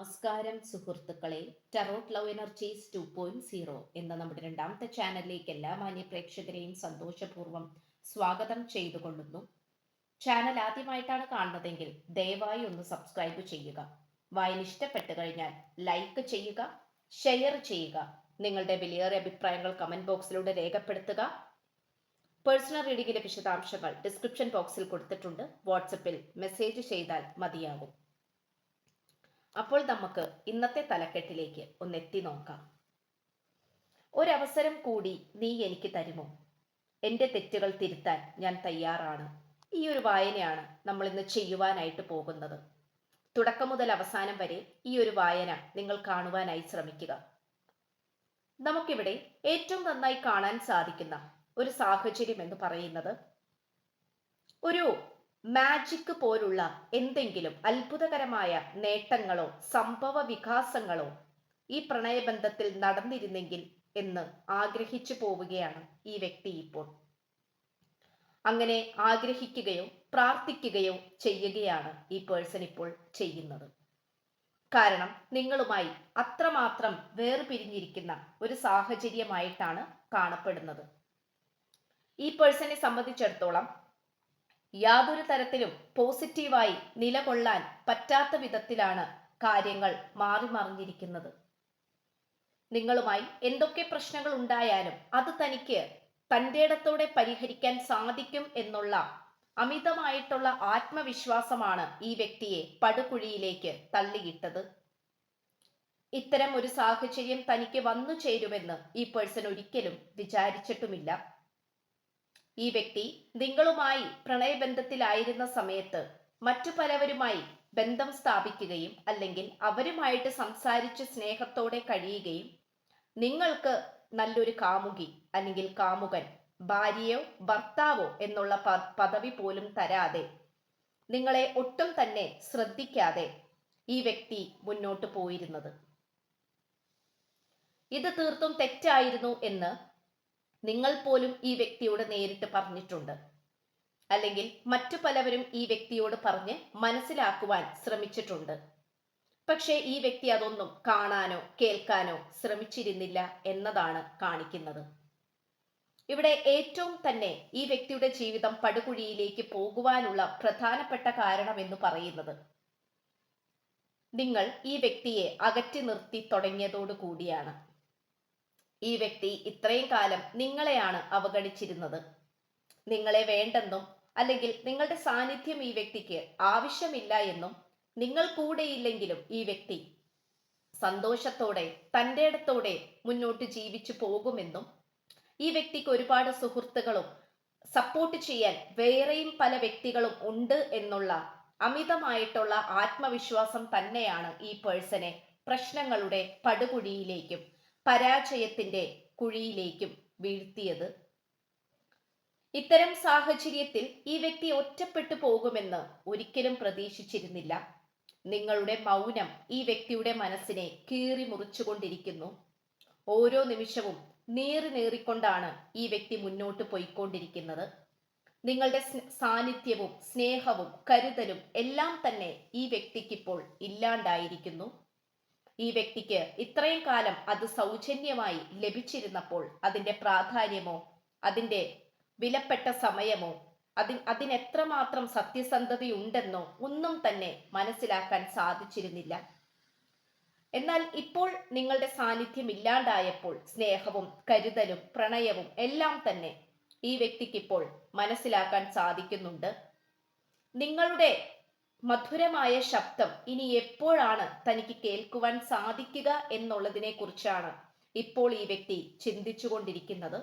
നമസ്കാരം സുഹൃത്തുക്കളെ. Tarot love energies two point zero എന്ന നമ്മുടെ രണ്ടാമത്തെ ചാനലിലേക്ക് എല്ലാ മാന്യ പ്രേക്ഷകരെയും സന്തോഷപൂർവം സ്വാഗതം ചെയ്തുകൊള്ളുന്നു. ചാനൽ ആദ്യമായിട്ടാണ് കാണുന്നതെങ്കിൽ ദയവായി ഒന്ന് സബ്സ്ക്രൈബ് ചെയ്യുക. വായന ഇഷ്ടപ്പെട്ടു കഴിഞ്ഞാൽ ലൈക്ക് ചെയ്യുക ഷെയർ ചെയ്യുക നിങ്ങളുടെ വിലയേറിയ അഭിപ്രായങ്ങൾ കമന്റ് ബോക്സിലൂടെ രേഖപ്പെടുത്തുക. പേഴ്സണൽ റീഡിംഗിന്റെ വിശദാംശങ്ങൾ ഡിസ്ക്രിപ്ഷൻ ബോക്സിൽ കൊടുത്തിട്ടുണ്ട്. വാട്സപ്പിൽ മെസ്സേജ് ചെയ്താൽ മതിയാകും. അപ്പോൾ നമുക്ക് ഇന്നത്തെ തലക്കെട്ടിലേക്ക് ഒന്ന് എത്തി നോക്കാം. ഒരവസരം കൂടി നീ എനിക്ക് തരുമോ? എന്റെ തെറ്റുകൾ തിരുത്താൻ ഞാൻ തയ്യാറാണ്. ഈ ഒരു വായനയാണ് നമ്മൾ ഇന്ന് ചെയ്യുവാനായിട്ട് പോകുന്നത്. തുടക്കം മുതൽ അവസാനം വരെ ഈ ഒരു വായന നിങ്ങൾ കാണുവാനായി ശ്രമിക്കുക. നമുക്കിവിടെ ഏറ്റവും നന്നായി കാണാൻ സാധിക്കുന്ന ഒരു സാഹചര്യം എന്ന് പറയുന്നത് ഒരു മാജിക് പോലുള്ള എന്തെങ്കിലും അത്ഭുതകരമായ നേട്ടങ്ങളോ സംഭവ വികാസങ്ങളോ ഈ പ്രണയബന്ധത്തിൽ നടന്നിരുന്നെങ്കിൽ എന്ന് ആഗ്രഹിച്ചു പോവുകയാണ് ഈ വ്യക്തി ഇപ്പോൾ. അങ്ങനെ ആഗ്രഹിക്കുകയോ പ്രാർത്ഥിക്കുകയോ ചെയ്യുകയാണ് ഈ പേഴ്സൺ ഇപ്പോൾ ചെയ്യുന്നത്. കാരണം നിങ്ങളുമായി അത്രമാത്രം വേർപിരിഞ്ഞിരിക്കുന്ന ഒരു സാഹചര്യമായിട്ടാണ് കാണപ്പെടുന്നത്. ഈ പേഴ്സണെ സംബന്ധിച്ചിടത്തോളം യാതൊരു തരത്തിലും പോസിറ്റീവായി നിലകൊള്ളാൻ പറ്റാത്ത വിധത്തിലാണ് കാര്യങ്ങൾ മാറി മറിഞ്ഞിരിക്കുന്നത്. നിങ്ങളുമായി എന്തൊക്കെ പ്രശ്നങ്ങൾ ഉണ്ടായാലും അത് തനിക്ക് തന്റെ ഇടത്തോടെ പരിഹരിക്കാൻ സാധിക്കും എന്നുള്ള അമിതമായിട്ടുള്ള ആത്മവിശ്വാസമാണ് ഈ വ്യക്തിയെ പടുകുഴിയിലേക്ക് തള്ളിയിട്ടത്. ഇത്തരം ഒരു സാഹചര്യം തനിക്ക് വന്നു ചേരുമെന്ന് ഈ പേഴ്സൺ ഒരിക്കലും വിചാരിച്ചിട്ടുമില്ല. ഈ വ്യക്തി നിങ്ങളുമായി പ്രണയബന്ധത്തിലായിരുന്ന സമയത്ത് മറ്റു പലവരുമായി ബന്ധം സ്ഥാപിക്കുകയും അല്ലെങ്കിൽ അവരുമായിട്ട് സംസാരിച്ച് സ്നേഹത്തോടെ കഴിയുകയും നിങ്ങൾക്ക് നല്ലൊരു കാമുകി അല്ലെങ്കിൽ കാമുകൻ ഭാര്യയോ ഭർത്താവോ എന്നുള്ള പദവി പോലും തരാതെ നിങ്ങളെ ഒട്ടും തന്നെ ശ്രദ്ധിക്കാതെ ഈ വ്യക്തി മുന്നോട്ട് പോയിരുന്നത്. ഇത് തീർത്തും തെറ്റായിരുന്നു എന്ന് നിങ്ങൾ പോലും ഈ വ്യക്തിയോട് നേരിട്ട് പറഞ്ഞിട്ടുണ്ട്. അല്ലെങ്കിൽ മറ്റു പലവരും ഈ വ്യക്തിയോട് പറഞ്ഞ് മനസ്സിലാക്കുവാൻ ശ്രമിച്ചിട്ടുണ്ട്. പക്ഷേ ഈ വ്യക്തി അതൊന്നും കാണാനോ കേൾക്കാനോ ശ്രമിച്ചിരുന്നില്ല എന്നതാണ് കാണിക്കുന്നത്. ഇവിടെ ഏറ്റവും തന്നെ ഈ വ്യക്തിയുടെ ജീവിതം പടുകുഴിയിലേക്ക് പോകുവാനുള്ള പ്രധാനപ്പെട്ട കാരണം എന്ന് പറയുന്നത് നിങ്ങൾ ഈ വ്യക്തിയെ അകറ്റി നിർത്തി തുടങ്ങിയതോടു കൂടിയാണ് ഈ വ്യക്തി ഇത്രയും കാലം നിങ്ങളെയാണ് അവഗണിച്ചിരുന്നത്. നിങ്ങളെ വേണ്ടെന്നും അല്ലെങ്കിൽ നിങ്ങളുടെ സാന്നിധ്യം ഈ വ്യക്തിക്ക് ആവശ്യമില്ല എന്നും നിങ്ങൾ കൂടെയില്ലെങ്കിലും ഈ വ്യക്തി സന്തോഷത്തോടെ തന്റെ ഇടത്തോടെ മുന്നോട്ട് ജീവിച്ചു പോകുമെന്നും ഈ വ്യക്തിക്ക് ഒരുപാട് സുഹൃത്തുക്കളും സപ്പോർട്ട് ചെയ്യാൻ വേറെയും പല വ്യക്തികളും ഉണ്ട് എന്നുള്ള അമിതമായിട്ടുള്ള ആത്മവിശ്വാസം തന്നെയാണ് ഈ പേഴ്സണെ പ്രശ്നങ്ങളുടെ പടുകുഴിയിലേക്കും പരാജയത്തിന്റെ കുഴിയിലേക്കും വീഴ്ത്തിയത്. ഇത്തരം സാഹചര്യത്തിൽ ഈ വ്യക്തി ഒറ്റപ്പെട്ടു പോകുമെന്ന് ഒരിക്കലും പ്രതീക്ഷിച്ചിരുന്നില്ല. നിങ്ങളുടെ മൗനം ഈ വ്യക്തിയുടെ മനസ്സിനെ കീറി മുറിച്ചുകൊണ്ടിരിക്കുന്നു. ഓരോ നിമിഷവും നീറി നീറിക്കൊണ്ടാണ് ഈ വ്യക്തി മുന്നോട്ട് പോയിക്കൊണ്ടിരിക്കുന്നത്. നിങ്ങളുടെ സാന്നിധ്യവും സ്നേഹവും കരുതലും എല്ലാം തന്നെ ഈ വ്യക്തിക്കിപ്പോൾ ഇല്ലാണ്ടായിരിക്കുന്നു. ഈ വ്യക്തിക്ക് ഇത്രയും കാലം അത് സൗജന്യമായി ലഭിച്ചിരുന്നപ്പോൾ അതിന്റെ പ്രാധാന്യമോ അതിന്റെ വിലപ്പെട്ട സമയമോ അതി അതിനെത്രമാത്രം സത്യസന്ധതയുണ്ടെന്നോ ഒന്നും തന്നെ മനസ്സിലാക്കാൻ സാധിച്ചിരുന്നില്ല. എന്നാൽ ഇപ്പോൾ നിങ്ങളുടെ സാന്നിധ്യം ഇല്ലാണ്ടായപ്പോൾ സ്നേഹവും കരുതലും പ്രണയവും എല്ലാം തന്നെ ഈ വ്യക്തിക്ക് ഇപ്പോൾ മനസ്സിലാക്കാൻ സാധിക്കുന്നുണ്ട്. നിങ്ങളുടെ മധുരമായ ശബ്ദം ഇനി എപ്പോഴാണ് തനിക്ക് കേൾക്കുവാൻ സാധിക്കുക എന്നുള്ളതിനെ കുറിച്ചാണ് ഇപ്പോൾ ഈ വ്യക്തി ചിന്തിച്ചുകൊണ്ടിരിക്കുന്നത്.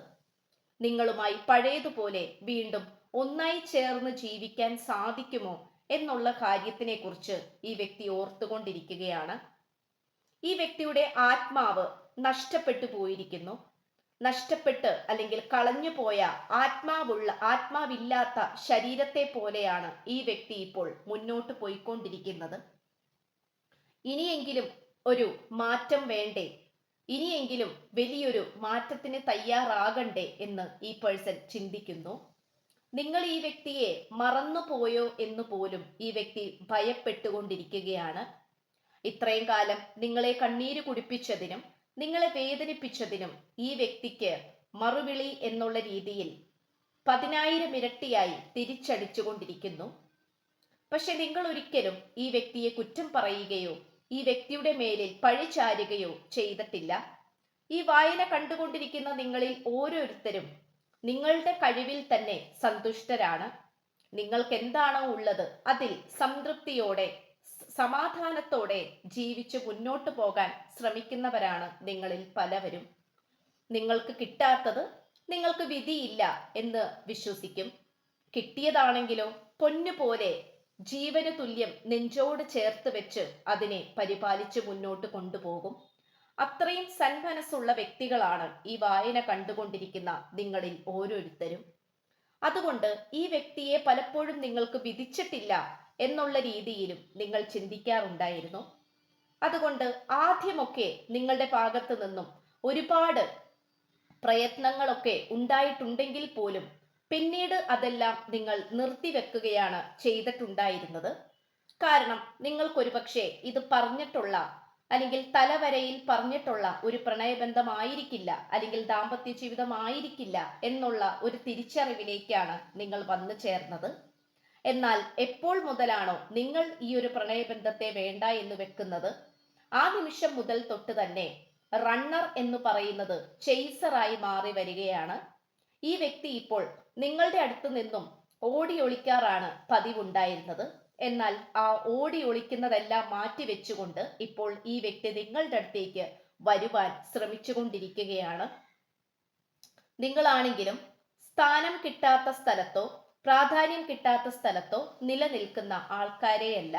നിങ്ങളുമായി പഴയതുപോലെ വീണ്ടും ഒന്നായി ചേർന്ന് ജീവിക്കാൻ സാധിക്കുമോ എന്നുള്ള കാര്യത്തിനെ കുറിച്ച് ഈ വ്യക്തി ഓർത്തുകൊണ്ടിരിക്കുകയാണ്. ഈ വ്യക്തിയുടെ ആത്മാവ് നഷ്ടപ്പെട്ടു പോയിരിക്കുന്നു. നഷ്ടപ്പെട്ട് അല്ലെങ്കിൽ കളഞ്ഞു പോയ ആത്മാവുള്ള ആത്മാവില്ലാത്ത ശരീരത്തെ പോലെയാണ് ഈ വ്യക്തി ഇപ്പോൾ മുന്നോട്ട് പോയിക്കൊണ്ടിരിക്കുന്നത്. ഇനിയെങ്കിലും ഒരു മാറ്റം വേണ്ടേ? ഇനിയെങ്കിലും വലിയൊരു മാറ്റത്തിന് തയ്യാറാകണ്ടേ എന്ന് ഈ പേഴ്സൺ ചിന്തിക്കുന്നു. നിങ്ങൾ ഈ വ്യക്തിയെ മറന്നുപോയോ എന്ന് പോലും ഈ വ്യക്തി ഭയപ്പെട്ടുകൊണ്ടിരിക്കുകയാണ്. ഇത്രയും കാലം നിങ്ങളെ കണ്ണീര് കുടിപ്പിച്ചതിനും നിങ്ങളെ വേദനിപ്പിച്ചതിനും ഈ വ്യക്തിക്ക് മറുവിളി എന്നുള്ള രീതിയിൽ പതിനായിരം ഇരട്ടിയായി തിരിച്ചടിച്ചുകൊണ്ടിരിക്കുന്നു. പക്ഷെ നിങ്ങൾ ഒരിക്കലും ഈ വ്യക്തിയെ കുറ്റം പറയുകയോ ഈ വ്യക്തിയുടെ മേലിൽ പഴിചാരുകയോ ചെയ്തിട്ടില്ല. ഈ വായന കണ്ടുകൊണ്ടിരിക്കുന്ന നിങ്ങളിൽ ഓരോരുത്തരും നിങ്ങളുടെ കഴിവിൽ തന്നെ സന്തുഷ്ടരാണ്. നിങ്ങൾക്ക് എന്താണോ ഉള്ളത് അതിൽ സംതൃപ്തിയോടെ സമാധാനത്തോടെ ജീവിച്ച് മുന്നോട്ട് പോകാൻ ശ്രമിക്കുന്നവരാണ് നിങ്ങളിൽ പലവരും. നിങ്ങൾക്ക് കിട്ടാത്തത് നിങ്ങൾക്ക് വിധിയില്ല എന്ന് വിശ്വസിക്കും. കിട്ടിയതാണെങ്കിലോ പൊന്നുപോലെ ജീവന് തുല്യം നെഞ്ചോട് ചേർത്ത് വെച്ച് അതിനെ പരിപാലിച്ച് മുന്നോട്ട് കൊണ്ടുപോകും. അത്രയും സന്മനസ്സുള്ള വ്യക്തികളാണ് ഈ വായന കണ്ടുകൊണ്ടിരിക്കുന്ന നിങ്ങളിൽ ഓരോരുത്തരും. അതുകൊണ്ട് ഈ വ്യക്തിയെ പലപ്പോഴും നിങ്ങൾക്ക് വിധിച്ചിട്ടില്ല എന്നുള്ള രീതിയിലും നിങ്ങൾ ചിന്തിക്കാറുണ്ടായിരുന്നു. അതുകൊണ്ട് ആദ്യമൊക്കെ നിങ്ങളുടെ ഭാഗത്തു നിന്നും ഒരുപാട് പ്രയത്നങ്ങളൊക്കെ ഉണ്ടായിട്ടുണ്ടെങ്കിൽ പോലും പിന്നീട് അതെല്ലാം നിങ്ങൾ നിർത്തിവെക്കുകയാണ് ചെയ്തിട്ടുണ്ടായിരുന്നത്. കാരണം നിങ്ങൾക്കൊരു പക്ഷേ ഇത് പറഞ്ഞിട്ടുള്ള അല്ലെങ്കിൽ തലവരയിൽ പറഞ്ഞിട്ടുള്ള ഒരു പ്രണയബന്ധമായിരിക്കില്ല അല്ലെങ്കിൽ ദാമ്പത്യ ജീവിതമായിരിക്കില്ല എന്നുള്ള ഒരു തിരിച്ചറിവിലേക്കാണ് നിങ്ങൾ വന്നു ചേർന്നത്. എന്നാൽ എപ്പോൾ മുതലാണോ നിങ്ങൾ ഈ ഒരു പ്രണയബന്ധത്തെ വേണ്ട എന്ന് വെക്കുന്നത്? ആ നിമിഷം മുതൽ തൊട്ട് തന്നെ റണ്ണർ എന്ന് പറയുന്നത് ചെയ്സറായി മാറി വരികയാണ്. ഈ വ്യക്തി ഇപ്പോൾ നിങ്ങളുടെ അടുത്ത് നിന്നും ഓടി ഒളിക്കാറാണ് പതിവുണ്ടായിരുന്നത്. എന്നാൽ ആ ഓടി ഒളിക്കുന്നതെല്ലാം മാറ്റി വെച്ചുകൊണ്ട് ഇപ്പോൾ ഈ വ്യക്തി നിങ്ങളുടെ അടുത്തേക്ക് വരുവാൻ ശ്രമിച്ചുകൊണ്ടിരിക്കുകയാണ്. നിങ്ങളാണെങ്കിലും സ്ഥാനം കിട്ടാത്ത സ്ഥലത്തോ പ്രാധാന്യം കിട്ടാത്ത സ്ഥലത്തോ നിലനിൽക്കുന്ന ആൾക്കാരെയല്ല.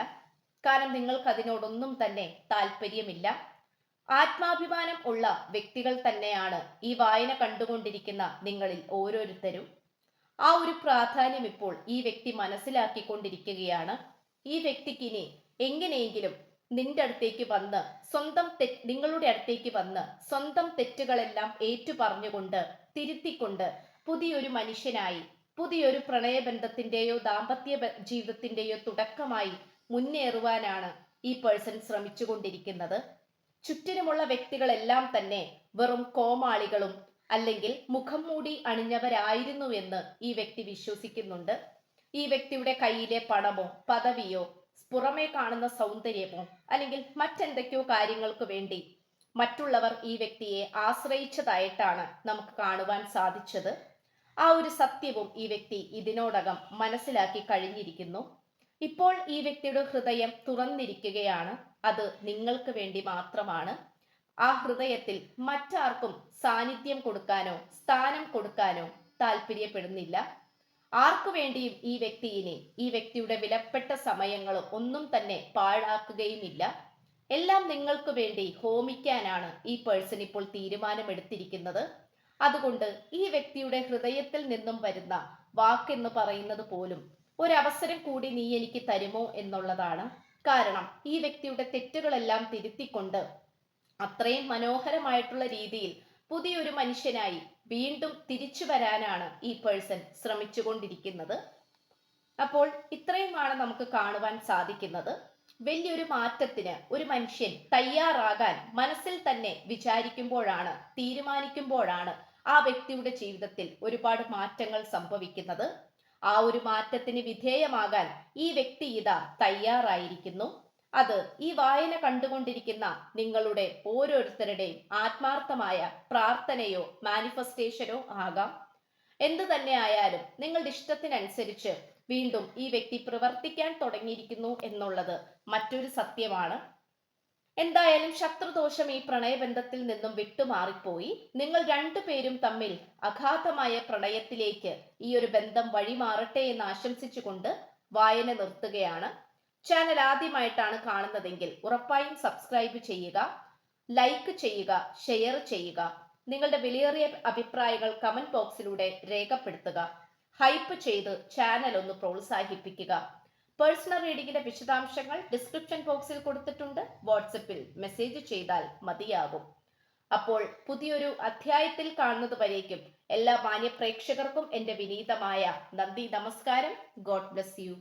കാരണം നിങ്ങൾക്ക് അതിനോടൊന്നും തന്നെ താല്പര്യമില്ല ആത്മാഭിമാനം ഉള്ള വ്യക്തികൾ തന്നെയാണ് ഈ വായന കണ്ടുകൊണ്ടിരിക്കുന്ന നിങ്ങളിൽ ഓരോരുത്തരും. ആ ഒരു പ്രാധാന്യം ഇപ്പോൾ ഈ വ്യക്തി മനസ്സിലാക്കിക്കൊണ്ടിരിക്കുകയാണ്. ഈ വ്യക്തിക്ക് ഇനി എങ്ങനെയെങ്കിലും നിന്റെ അടുത്തേക്ക് വന്ന് സ്വന്തം തെറ്റ് നിങ്ങളുടെ അടുത്തേക്ക് വന്ന് സ്വന്തം തെറ്റുകളെല്ലാം ഏറ്റു പറഞ്ഞുകൊണ്ട് തിരുത്തിക്കൊണ്ട് പുതിയൊരു മനുഷ്യനായി പുതിയൊരു പ്രണയബന്ധത്തിന്റെയോ ദാമ്പത്യ ജീവിതത്തിന്റെയോ തുടക്കമായി മുന്നേറുവാനാണ് ഈ പേഴ്സൺ ശ്രമിച്ചുകൊണ്ടിരിക്കുന്നത്. ചുറ്റിനുമുള്ള വ്യക്തികളെല്ലാം തന്നെ വെറും കോമാളികളും അല്ലെങ്കിൽ മുഖം മൂടി അണിഞ്ഞവരായിരുന്നുവെന്ന് ഈ വ്യക്തി വിശ്വസിക്കുന്നുണ്ട്. ഈ വ്യക്തിയുടെ കയ്യിലെ പണമോ പദവിയോ പുറമേ കാണുന്ന സൗന്ദര്യമോ അല്ലെങ്കിൽ മറ്റെന്തൊക്കെയോ കാര്യങ്ങൾക്ക് വേണ്ടി മറ്റുള്ളവർ ഈ വ്യക്തിയെ ആശ്രയിച്ചതായിട്ടാണ് നമുക്ക് കാണുവാൻ സാധിച്ചത്. ആ ഒരു സത്യവും ഈ വ്യക്തി ഇതിനോടകം മനസ്സിലാക്കി കഴിഞ്ഞിരിക്കുന്നു. ഇപ്പോൾ ഈ വ്യക്തിയുടെ ഹൃദയം തുറന്നിരിക്കുകയാണ്. അത് നിങ്ങൾക്ക് വേണ്ടി മാത്രമാണ്. ആ ഹൃദയത്തിൽ മറ്റാർക്കും സാന്നിധ്യം കൊടുക്കാനോ സ്ഥാനം കൊടുക്കാനോ താല്പര്യപ്പെടുന്നില്ല. ആർക്കു വേണ്ടിയും ഈ വ്യക്തിയിനെ ഈ വ്യക്തിയുടെ വിലപ്പെട്ട സമയങ്ങളും ഒന്നും തന്നെ പാഴാക്കുകയുമില്ല. എല്ലാം നിങ്ങൾക്ക് വേണ്ടി ഹോമിക്കാനാണ് ഈ പേഴ്സൺ ഇപ്പോൾ തീരുമാനമെടുത്തിരിക്കുന്നത്. അതുകൊണ്ട് ഈ വ്യക്തിയുടെ ഹൃദയത്തിൽ നിന്നും വരുന്ന വാക്കെന്ന് പറയുന്നത് പോലും ഒരവസരം കൂടി നീ എനിക്ക് തരുമോ എന്നുള്ളതാണ്. കാരണം ഈ വ്യക്തിയുടെ തെറ്റുകളെല്ലാം തിരുത്തിക്കൊണ്ട് അത്രയും മനോഹരമായിട്ടുള്ള രീതിയിൽ പുതിയൊരു മനുഷ്യനായി വീണ്ടും തിരിച്ചു വരാനാണ് ഈ പേഴ്സൺ ശ്രമിച്ചുകൊണ്ടിരിക്കുന്നത്. അപ്പോൾ ഇത്രയുമാണ് നമുക്ക് കാണുവാൻ സാധിക്കുന്നത്. വലിയൊരു മാറ്റത്തിന് ഒരു മനുഷ്യൻ തയ്യാറാകാൻ മനസ്സിൽ തന്നെ വിചാരിക്കുമ്പോഴാണ് തീരുമാനിക്കുമ്പോഴാണ് ആ വ്യക്തിയുടെ ജീവിതത്തിൽ ഒരുപാട് മാറ്റങ്ങൾ സംഭവിക്കുന്നത്. ആ ഒരു മാറ്റത്തിന് വിധേയമാകാൻ ഈ വ്യക്തി ഇതാ തയ്യാറായിരിക്കുന്നു. അത് ഈ വായന കണ്ടുകൊണ്ടിരിക്കുന്ന നിങ്ങളുടെ ഓരോരുത്തരുടെയും ആത്മാർത്ഥമായ പ്രാർത്ഥനയോ മാനിഫെസ്റ്റേഷനോ ആകാം. എന്തു തന്നെ ആയാലും നിങ്ങളുടെ ഇഷ്ടത്തിനനുസരിച്ച് വീണ്ടും ഈ വ്യക്തി പ്രവർത്തിക്കാൻ തുടങ്ങിയിരിക്കുന്നു എന്നുള്ളത് മറ്റൊരു സത്യമാണ്. എന്തായാലും ശത്രുദോഷം ഈ പ്രണയബന്ധത്തിൽ നിന്നും വിട്ടുമാറിപ്പോയി. നിങ്ങൾ രണ്ടുപേരും തമ്മിൽ അഗാധമായ പ്രണയത്തിലേക്ക് ഈ ഒരു ബന്ധം വഴിമാറട്ടെ എന്ന് ആശംസിച്ചുകൊണ്ട് വായന നിർത്തുകയാണ്. ചാനൽ ആദ്യമായിട്ടാണ് കാണുന്നതെങ്കിൽ ഉറപ്പായും സബ്സ്ക്രൈബ് ചെയ്യുക ലൈക്ക് ചെയ്യുക ഷെയർ ചെയ്യുക. നിങ്ങളുടെ വിലയേറിയ അഭിപ്രായങ്ങൾ കമന്റ് ബോക്സിലൂടെ രേഖപ്പെടുത്തുക. ഹൈപ്പ് ചെയ്ത് ചാനൽ ഒന്ന് പ്രോത്സാഹിപ്പിക്കുക. പേഴ്സണൽ റീഡിംഗിന്റെ വിശദാംശങ്ങൾ ഡിസ്ക്രിപ്ഷൻ ബോക്സിൽ കൊടുത്തിട്ടുണ്ട്. വാട്സപ്പിൽ മെസ്സേജ് ചെയ്താൽ മതിയാകും. അപ്പോൾ പുതിയൊരു അധ്യായത്തിൽ കാണുന്നത് വരേക്കും എല്ലാ മാന്യ പ്രേക്ഷകർക്കും എന്റെ വിനീതമായ നന്ദി നമസ്കാരം. God bless you